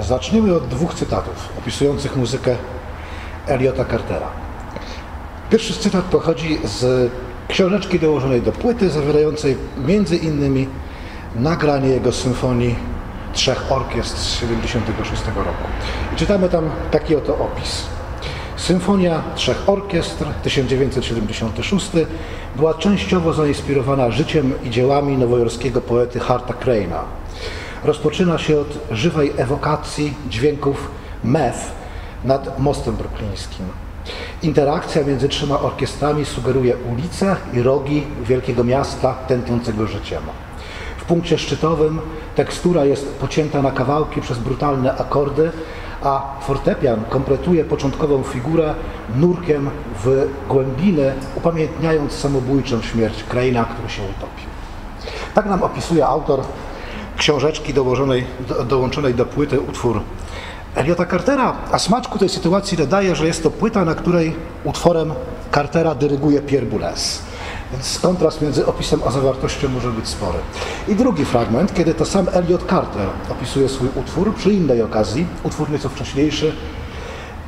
Zaczniemy od dwóch cytatów opisujących muzykę Eliota Cartera. Pierwszy cytat pochodzi z książeczki dołożonej do płyty, zawierającej między innymi nagranie jego symfonii trzech orkiestr z 1976 roku. I czytamy tam taki oto opis. Symfonia trzech orkiestr 1976 była częściowo zainspirowana życiem i dziełami nowojorskiego poety Harta Crane'a. Rozpoczyna się od żywej ewokacji dźwięków mef nad mostem bruklińskim. Interakcja między trzema orkiestrami sugeruje ulice i rogi wielkiego miasta tętniącego życiem. W punkcie szczytowym tekstura jest pocięta na kawałki przez brutalne akordy, a fortepian kompletuje początkową figurę nurkiem w głębiny, upamiętniając samobójczą śmierć Kraina, który się utopił. Tak nam opisuje autor książeczki dołożonej, do, dołączonej do płyty utwór Eliota Cartera, a smaczku tej sytuacji dodaje, że jest to płyta, na której utworem Cartera dyryguje Pierre Boulez. Więc kontrast między opisem a zawartością może być spory. I drugi fragment, kiedy to sam Elliot Carter opisuje swój utwór przy innej okazji, utwór nieco wcześniejszy,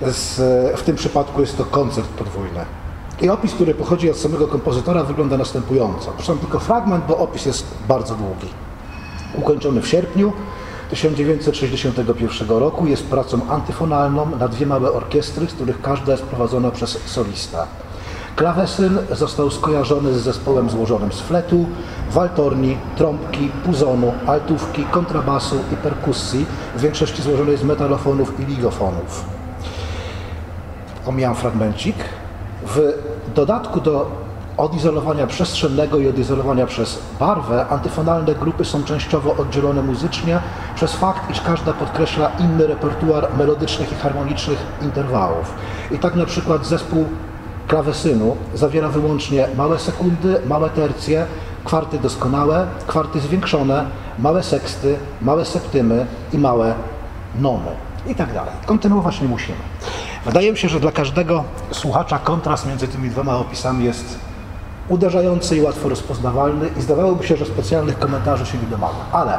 z, w tym przypadku jest to koncert podwójny. I opis, który pochodzi od samego kompozytora, wygląda następująco. Zresztą tylko fragment, bo opis jest bardzo długi. Ukończony w sierpniu 1961 roku jest pracą antyfonalną na dwie małe orkiestry, z których każda jest prowadzona przez solista. Klawesyn został skojarzony z zespołem złożonym z fletu, waltorni, trąbki, puzonu, altówki, kontrabasu i perkusji, w większości złożonej z metalofonów i ligofonów. Omijam fragmencik. W dodatku do odizolowania przestrzennego i odizolowania przez barwę, antyfonalne grupy są częściowo oddzielone muzycznie przez fakt, iż każda podkreśla inny repertuar melodycznych i harmonicznych interwałów. I tak na przykład zespół klawesynu zawiera wyłącznie małe sekundy, małe tercje, kwarty doskonałe, kwarty zwiększone, małe seksty, małe septymy i małe nony i tak dalej. Kontynuować nie musimy. Wydaje mi się, że dla każdego słuchacza kontrast między tymi dwoma opisami jest uderzający i łatwo rozpoznawalny i zdawałoby się, że specjalnych komentarzy się nie domaga. Ale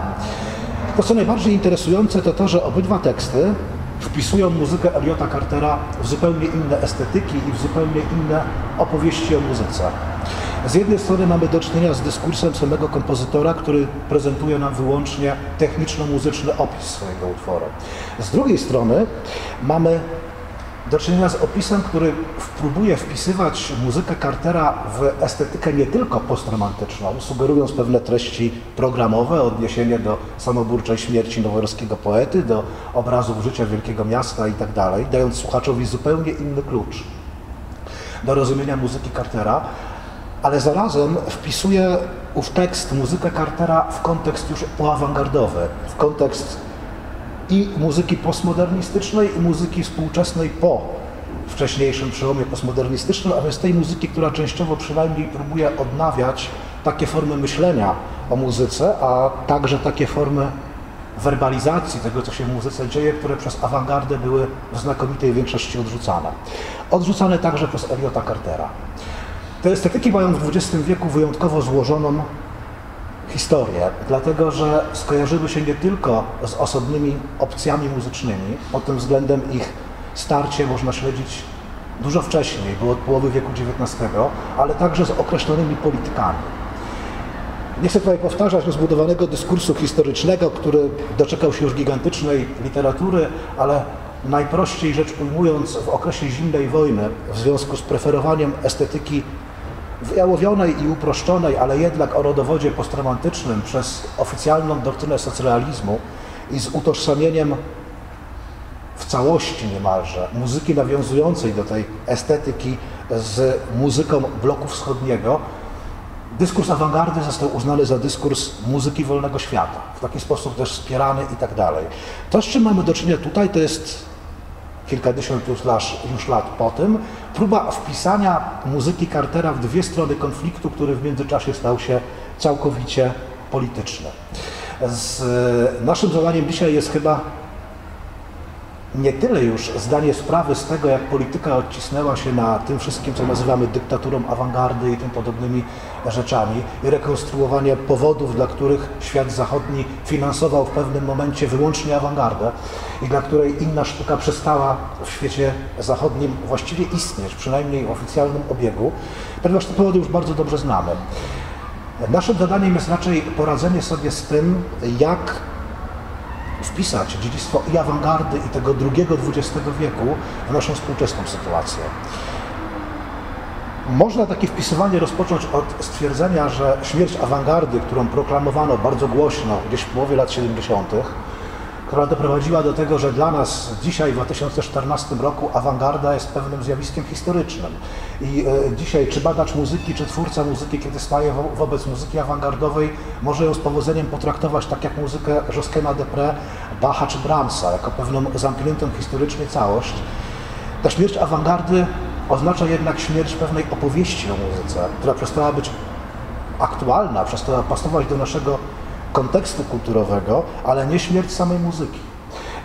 to, co najbardziej interesujące, to to, że obydwa teksty wpisują muzykę Eliota Cartera w zupełnie inne estetyki i w zupełnie inne opowieści o muzyce. Z jednej strony mamy do czynienia z dyskursem samego kompozytora, który prezentuje nam wyłącznie techniczno-muzyczny opis swojego utworu. Z drugiej strony mamy do czynienia z opisem, który próbuje wpisywać muzykę Cartera w estetykę nie tylko postromantyczną, sugerując pewne treści programowe, odniesienie do samobórczej śmierci nowojorskiego poety, do obrazów życia wielkiego miasta i tak dając słuchaczowi zupełnie inny klucz do rozumienia muzyki Cartera, ale zarazem wpisuje ów tekst, muzykę Cartera w kontekst już poawangardowy, w kontekst i muzyki postmodernistycznej i muzyki współczesnej po wcześniejszym przełomie postmodernistycznym, a więc tej muzyki, która częściowo przynajmniej próbuje odnawiać takie formy myślenia o muzyce, a także takie formy werbalizacji tego, co się w muzyce dzieje, które przez awangardę były w znakomitej większości odrzucane. Odrzucane także przez Eliota Cartera. Te estetyki mają w XX wieku wyjątkowo złożoną historię, dlatego że skojarzyły się nie tylko z osobnymi opcjami muzycznymi, pod tym względem ich starcie można śledzić dużo wcześniej, było od połowy wieku XIX, ale także z określonymi politykami. Nie chcę tutaj powtarzać rozbudowanego dyskursu historycznego, który doczekał się już gigantycznej literatury, ale najprościej rzecz ujmując, w okresie zimnej wojny, w związku z preferowaniem estetyki wyjałowionej i uproszczonej, ale jednak o rodowodzie postromantycznym przez oficjalną doktrynę socrealizmu i z utożsamieniem w całości niemalże muzyki nawiązującej do tej estetyki z muzyką bloku wschodniego, dyskurs awangardy został uznany za dyskurs muzyki wolnego świata, w taki sposób też wspierany i tak dalej. To, z czym mamy do czynienia tutaj, to jest kilkadziesiąt już lat po tym, próba wpisania muzyki Cartera w dwie strony konfliktu, który w międzyczasie stał się całkowicie polityczny. Z naszym zadaniem dzisiaj jest chyba nie tyle już zdanie sprawy z tego, jak polityka odcisnęła się na tym wszystkim, co nazywamy dyktaturą awangardy i tym podobnymi rzeczami i rekonstruowanie powodów, dla których świat zachodni finansował w pewnym momencie wyłącznie awangardę i dla której inna sztuka przestała w świecie zachodnim właściwie istnieć, przynajmniej w oficjalnym obiegu, ponieważ te powody już bardzo dobrze znamy. Naszym zadaniem jest raczej poradzenie sobie z tym, jak wpisać dziedzictwo i awangardy i tego drugiego XX wieku w naszą współczesną sytuację. Można takie wpisywanie rozpocząć od stwierdzenia, że śmierć awangardy, którą proklamowano bardzo głośno gdzieś w połowie lat 70., która doprowadziła do tego, że dla nas dzisiaj w 2014 roku awangarda jest pewnym zjawiskiem historycznym. I e, dzisiaj czy badacz muzyki, czy twórca muzyki, kiedy staje wo wobec muzyki awangardowej, może ją z powodzeniem potraktować tak jak muzykę Josquema Depre, Bacha czy Brahmsa, jako pewną zamkniętą historycznie całość. Ta śmierć awangardy oznacza jednak śmierć pewnej opowieści o muzyce, która przestała być aktualna, przestała pasować do naszego kontekstu kulturowego, ale nie śmierć samej muzyki.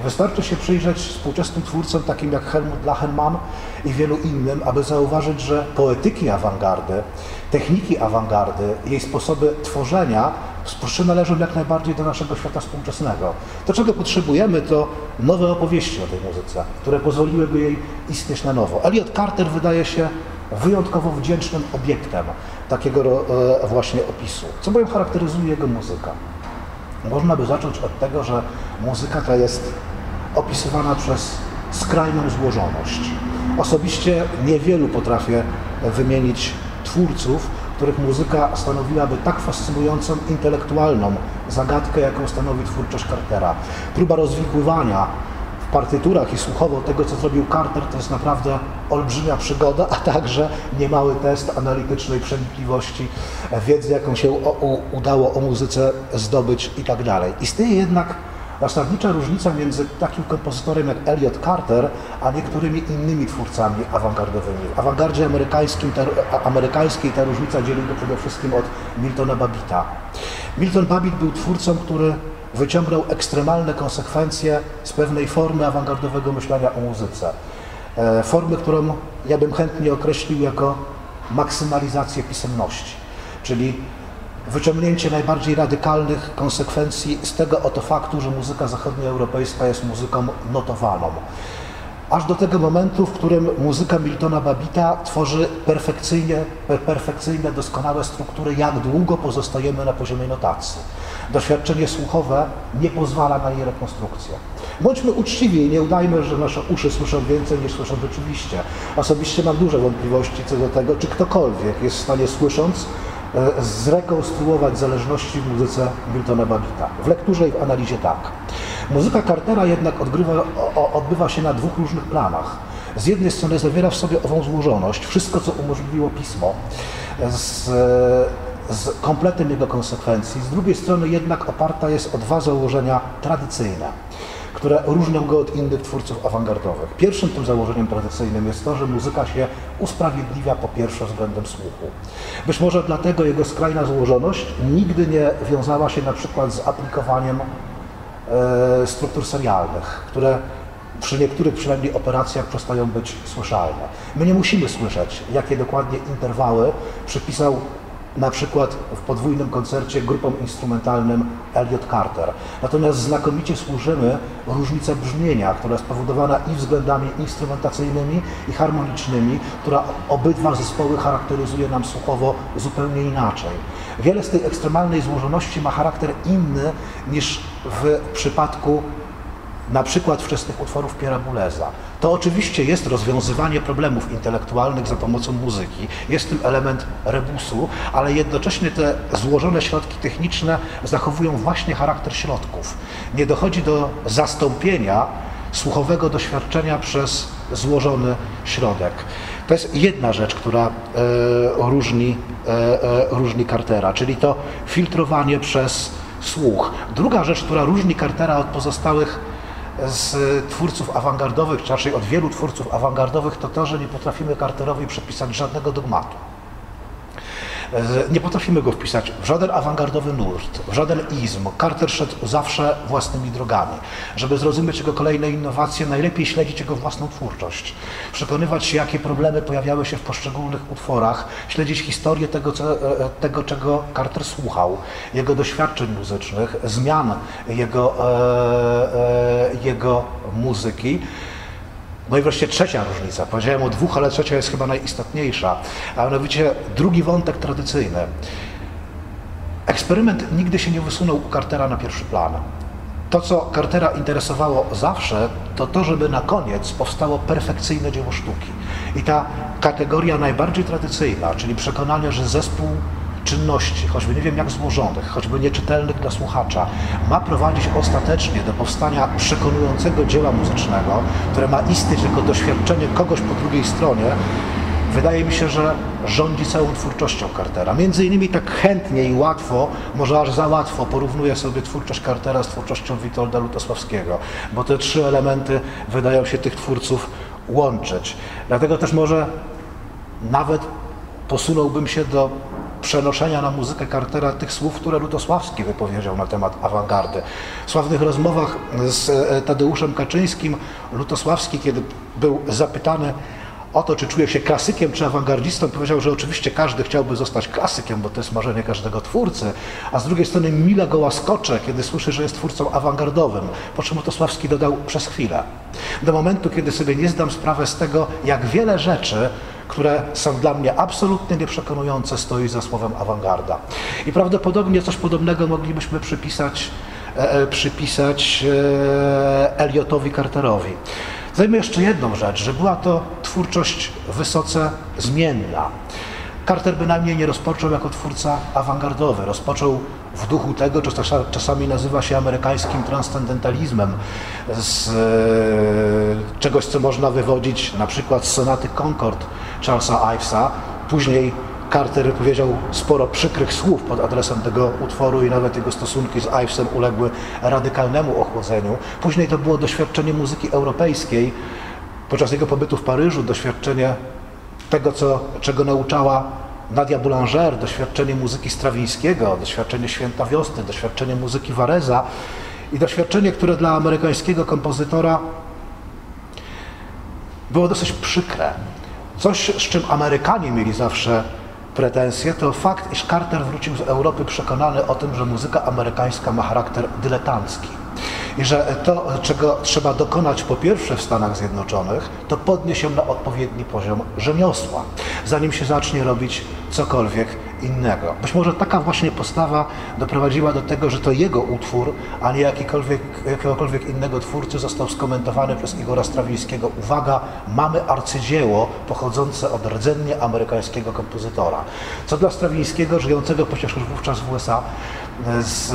Wystarczy się przyjrzeć współczesnym twórcom takim jak Helmut Lachenmann i wielu innym, aby zauważyć, że poetyki awangardy, techniki awangardy, jej sposoby tworzenia przynależą jak najbardziej do naszego świata współczesnego. To, czego potrzebujemy, to nowe opowieści o tej muzyce, które pozwoliłyby jej istnieć na nowo. Elliot Carter wydaje się wyjątkowo wdzięcznym obiektem takiego e, właśnie opisu. Co bowiem charakteryzuje jego muzyka? Można by zacząć od tego, że muzyka ta jest opisywana przez skrajną złożoność. Osobiście niewielu potrafię wymienić twórców, których muzyka stanowiłaby tak fascynującą intelektualną zagadkę, jaką stanowi twórczość Cartera. Próba rozwikływania partyturach i słuchowo tego, co zrobił Carter, to jest naprawdę olbrzymia przygoda, a także niemały test analitycznej przenikliwości wiedzy, jaką się udało o muzyce zdobyć i tak dalej. Istnieje jednak zasadnicza różnica między takim kompozytorem jak Elliot Carter, a niektórymi innymi twórcami awangardowymi. W awangardzie amerykańskim amerykańskiej ta różnica dzieli go przede wszystkim od Miltona Babita. Milton Babbitt był twórcą, który wyciągnął ekstremalne konsekwencje z pewnej formy awangardowego myślenia o muzyce. E, formy, którą ja bym chętnie określił jako maksymalizację pisemności, czyli wyciągnięcie najbardziej radykalnych konsekwencji z tego oto faktu, że muzyka zachodnioeuropejska jest muzyką notowaną. Aż do tego momentu, w którym muzyka Miltona Babita tworzy perfekcyjnie, perfekcyjne, doskonałe struktury, jak długo pozostajemy na poziomie notacji. Doświadczenie słuchowe nie pozwala na jej rekonstrukcję. Bądźmy uczciwi i nie udajmy, że nasze uszy słyszą więcej niż słyszą rzeczywiście. Osobiście mam duże wątpliwości co do tego, czy ktokolwiek jest w stanie słysząc E, zrekonstruować zależności w muzyce Miltona Babita. W lekturze i w analizie tak. Muzyka Cartera jednak odgrywa, odbywa się na dwóch różnych planach. Z jednej strony zawiera w sobie ową złożoność, wszystko co umożliwiło pismo, z, z kompletem jego konsekwencji. Z drugiej strony jednak oparta jest o dwa założenia tradycyjne które różnią go od innych twórców awangardowych. Pierwszym tym założeniem tradycyjnym jest to, że muzyka się usprawiedliwia po pierwsze względem słuchu. Być może dlatego jego skrajna złożoność nigdy nie wiązała się na przykład z aplikowaniem e, struktur serialnych, które przy niektórych przynajmniej operacjach przestają być słyszalne. My nie musimy słyszeć, jakie dokładnie interwały przypisał na przykład w podwójnym koncercie grupą instrumentalnym Elliot Carter. Natomiast znakomicie służymy różnicę brzmienia, która jest spowodowana i względami instrumentacyjnymi i harmonicznymi, która obydwa zespoły charakteryzuje nam słuchowo zupełnie inaczej. Wiele z tej ekstremalnej złożoności ma charakter inny niż w przypadku na przykład wczesnych utworów Piera Buleza. To oczywiście jest rozwiązywanie problemów intelektualnych za pomocą muzyki, jest tym element rebusu, ale jednocześnie te złożone środki techniczne zachowują właśnie charakter środków. Nie dochodzi do zastąpienia słuchowego doświadczenia przez złożony środek. To jest jedna rzecz, która e, różni, e, e, różni Cartera, czyli to filtrowanie przez słuch. Druga rzecz, która różni Cartera od pozostałych z twórców awangardowych, czy raczej od wielu twórców awangardowych, to to, że nie potrafimy Carterowi przepisać żadnego dogmatu. Nie potrafimy go wpisać w żaden awangardowy nurt, w żaden izm. Carter szedł zawsze własnymi drogami. Żeby zrozumieć jego kolejne innowacje, najlepiej śledzić jego własną twórczość. Przekonywać się, jakie problemy pojawiały się w poszczególnych utworach, śledzić historię tego, co, e, tego czego Carter słuchał, jego doświadczeń muzycznych, zmian jego, e, e, jego muzyki. No i wreszcie trzecia różnica. Powiedziałem o dwóch, ale trzecia jest chyba najistotniejsza, a mianowicie drugi wątek tradycyjny. Eksperyment nigdy się nie wysunął u Cartera na pierwszy plan. To, co Cartera interesowało zawsze, to to, żeby na koniec powstało perfekcyjne dzieło sztuki. I ta kategoria najbardziej tradycyjna, czyli przekonanie, że zespół czynności, choćby nie wiem jak złożonych, choćby nieczytelnych dla słuchacza, ma prowadzić ostatecznie do powstania przekonującego dzieła muzycznego, które ma istnieć jako doświadczenie kogoś po drugiej stronie, wydaje mi się, że rządzi całą twórczością Cartera. Między innymi tak chętnie i łatwo, może aż za łatwo porównuje sobie twórczość Cartera z twórczością Witolda Lutosławskiego, bo te trzy elementy wydają się tych twórców łączyć. Dlatego też może nawet posunąłbym się do przenoszenia na muzykę Cartera tych słów, które Lutosławski wypowiedział na temat awangardy. W sławnych rozmowach z e, Tadeuszem Kaczyńskim Lutosławski, kiedy był zapytany o to, czy czuje się klasykiem czy awangardzistą, powiedział, że oczywiście każdy chciałby zostać klasykiem, bo to jest marzenie każdego twórcy, a z drugiej strony mile go łaskocze, kiedy słyszy, że jest twórcą awangardowym, po czym Lutosławski dodał przez chwilę. Do momentu, kiedy sobie nie zdam sprawę z tego, jak wiele rzeczy które są dla mnie absolutnie nieprzekonujące, stoi za słowem awangarda. I prawdopodobnie coś podobnego moglibyśmy przypisać, e, e przypisać e, Eliotowi Carterowi. Zajmę jeszcze jedną rzecz, że była to twórczość wysoce zmienna. Carter bynajmniej nie rozpoczął jako twórca awangardowy. Rozpoczął w duchu tego, co czasami nazywa się amerykańskim transcendentalizmem, z e, czegoś, co można wywodzić na przykład z sonaty Concord Charlesa Ivesa. Później Carter powiedział sporo przykrych słów pod adresem tego utworu i nawet jego stosunki z Ivesem uległy radykalnemu ochłodzeniu. Później to było doświadczenie muzyki europejskiej podczas jego pobytu w Paryżu, doświadczenie tego, co, czego nauczała Nadia Boulanger, doświadczenie muzyki Strawińskiego, doświadczenie Święta Wiosny, doświadczenie muzyki Wareza i doświadczenie, które dla amerykańskiego kompozytora było dosyć przykre. Coś, z czym Amerykanie mieli zawsze pretensje, to fakt, iż Carter wrócił z Europy przekonany o tym, że muzyka amerykańska ma charakter dyletancki i że to, czego trzeba dokonać po pierwsze w Stanach Zjednoczonych, to podnieść ją na odpowiedni poziom rzemiosła, zanim się zacznie robić cokolwiek innego. Być może taka właśnie postawa doprowadziła do tego, że to jego utwór, a nie jakikolwiek, jakiegokolwiek innego twórcy został skomentowany przez Igora Strawińskiego. Uwaga, mamy arcydzieło pochodzące od rdzennie amerykańskiego kompozytora. Co dla Strawińskiego, żyjącego przecież już wówczas w USA, z,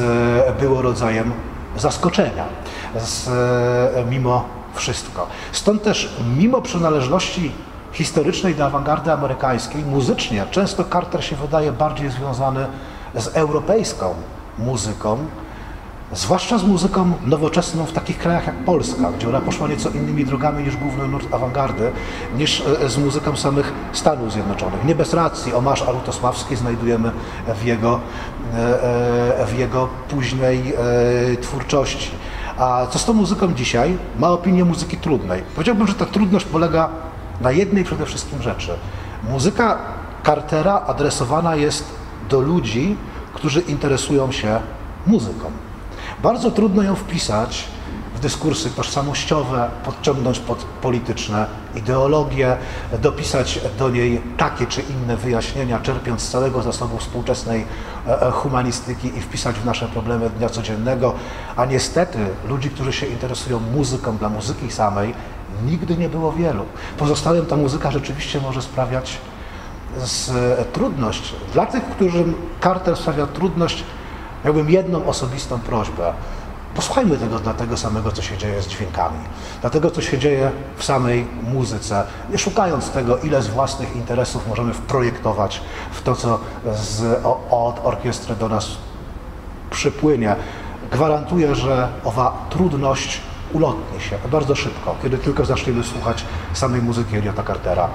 było rodzajem zaskoczenia z, e, mimo wszystko. Stąd też mimo przynależności historycznej do awangardy amerykańskiej, muzycznie często Carter się wydaje bardziej związany z europejską muzyką, zwłaszcza z muzyką nowoczesną w takich krajach jak Polska, gdzie ona poszła nieco innymi drogami niż główny nurt awangardy, niż e, z muzyką samych Stanów Zjednoczonych. Nie bez racji omarz Arutosławski znajdujemy w jego, e, e, w jego późnej twórczości. A co z tą muzyką dzisiaj? Ma opinię muzyki trudnej. Powiedziałbym, że ta trudność polega na jednej przede wszystkim rzeczy. Muzyka Cartera adresowana jest do ludzi, którzy interesują się muzyką. Bardzo trudno ją wpisać w dyskursy tożsamościowe, podciągnąć pod polityczne ideologie, dopisać do niej takie czy inne wyjaśnienia, czerpiąc z całego zasobu współczesnej e, humanistyki i wpisać w nasze problemy dnia codziennego. A niestety ludzi, którzy się interesują muzyką dla muzyki samej, nigdy nie było wielu. Pozostałym ta muzyka rzeczywiście może sprawiać z, e, trudność. Dla tych, którym Carter sprawia trudność, Miałbym jedną osobistą prośbę. Posłuchajmy tego dla tego samego, co się dzieje z dźwiękami, dla tego, co się dzieje w samej muzyce, nie szukając tego, ile z własnych interesów możemy wprojektować w to, co z, o, od orkiestry do nas przypłynie. Gwarantuję, że owa trudność ulotni się bardzo szybko, kiedy tylko zaczniemy słuchać samej muzyki Eliota Cartera.